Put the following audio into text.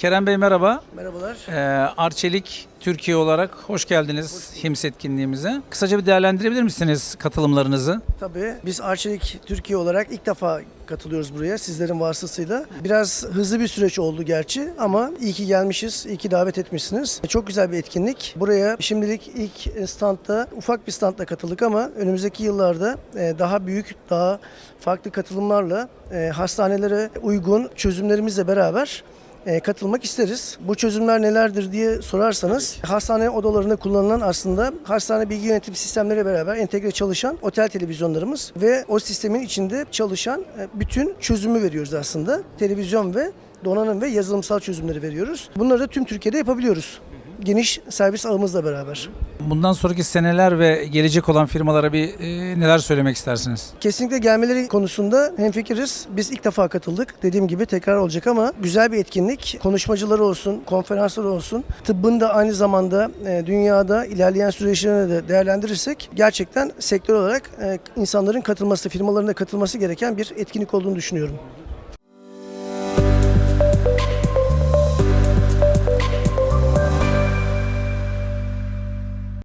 Kerem Bey merhaba. Merhabalar. Ee, Arçelik Türkiye olarak hoş geldiniz HIMS etkinliğimize. Kısaca bir değerlendirebilir misiniz katılımlarınızı? Tabii biz Arçelik Türkiye olarak ilk defa katılıyoruz buraya sizlerin vasıtasıyla. Biraz hızlı bir süreç oldu gerçi ama iyi ki gelmişiz, iyi ki davet etmişsiniz. Çok güzel bir etkinlik. Buraya şimdilik ilk standta ufak bir standla katıldık ama önümüzdeki yıllarda e, daha büyük, daha farklı katılımlarla e, hastanelere uygun çözümlerimizle beraber e, katılmak isteriz. Bu çözümler nelerdir diye sorarsanız hastane odalarında kullanılan aslında hastane bilgi yönetim sistemleri beraber entegre çalışan otel televizyonlarımız ve o sistemin içinde çalışan e, bütün çözümü veriyoruz aslında. Televizyon ve donanım ve yazılımsal çözümleri veriyoruz. Bunları da tüm Türkiye'de yapabiliyoruz. Geniş servis ağımızla beraber. Bundan sonraki seneler ve gelecek olan firmalara bir e, neler söylemek istersiniz? Kesinlikle gelmeleri konusunda hemfikiriz. Biz ilk defa katıldık. Dediğim gibi tekrar olacak ama güzel bir etkinlik. Konuşmacıları olsun, konferansları olsun. Tıbbın da aynı zamanda e, dünyada ilerleyen süreçlerini de değerlendirirsek gerçekten sektör olarak e, insanların katılması, firmaların da katılması gereken bir etkinlik olduğunu düşünüyorum.